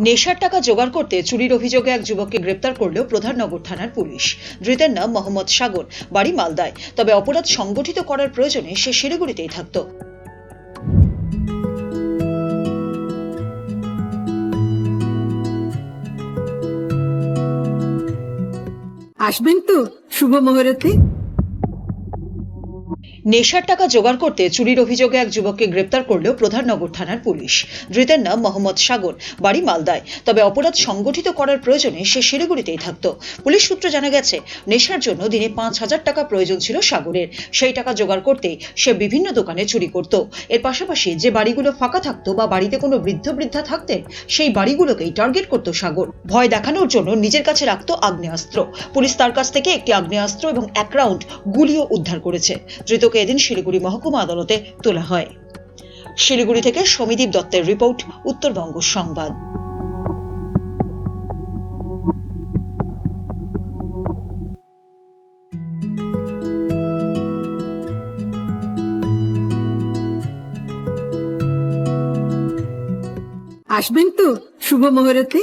নেশার টাকা জোগাড় করতে চুরির অভিযোগে এক যুবককে গ্রেপ্তার করল প্রধাননগর থানার পুলিশ। ধৃতের নাম মোহাম্মদ সাগর, বাড়ি মালদায়। তবে অপরাধ সংগঠিত করার প্রয়োজনে সে শিলিগুড়িতেই থাকত। আসবেন তো শুভ মুহূর্তে? নেশার টাকা জোগাড় করতে চুরির অভিযোগে এক যুবককে গ্রেপ্তার করল প্রধাননগর থানার পুলিশ। ধৃতের নাম মোহাম্মদ সাগর, বাড়ি মালদায়। তবে অপরাধ সংগঠিত করার প্রয়োজনে সে শিলিগুড়িতেই থাকত। পুলিশ সূত্রে জানা গেছে, নেশার জন্য দিনে পাঁচ হাজার টাকা প্রয়োজন ছিল সাগরের। সেই টাকা জোগাড় করতে সে বিভিন্ন দোকানে চুরি করত। এর পাশাপাশি যে বাড়িগুলো ফাঁকা থাকতো বা বাড়িতে কোনো বৃদ্ধ বৃদ্ধা থাকতেন, সেই বাড়িগুলোকেই টার্গেট করত সাগর। ভয় দেখানোর জন্য নিজের কাছে রাখতো আগ্নেয়াস্ত্র। পুলিশ তার কাছ থেকে একটি আগ্নেয়াস্ত্র এবং এক রাউন্ড গুলিও উদ্ধার করেছে। ধৃতকে এদিন শিলিগুড়ি মহকুমা আদালতে তোলা হয়। শিলিগুড়ি থেকে সমিদীপ দত্তের রিপোর্ট, উত্তরবঙ্গ সংবাদ। আসবেন তো শুভ মুহূর্তে?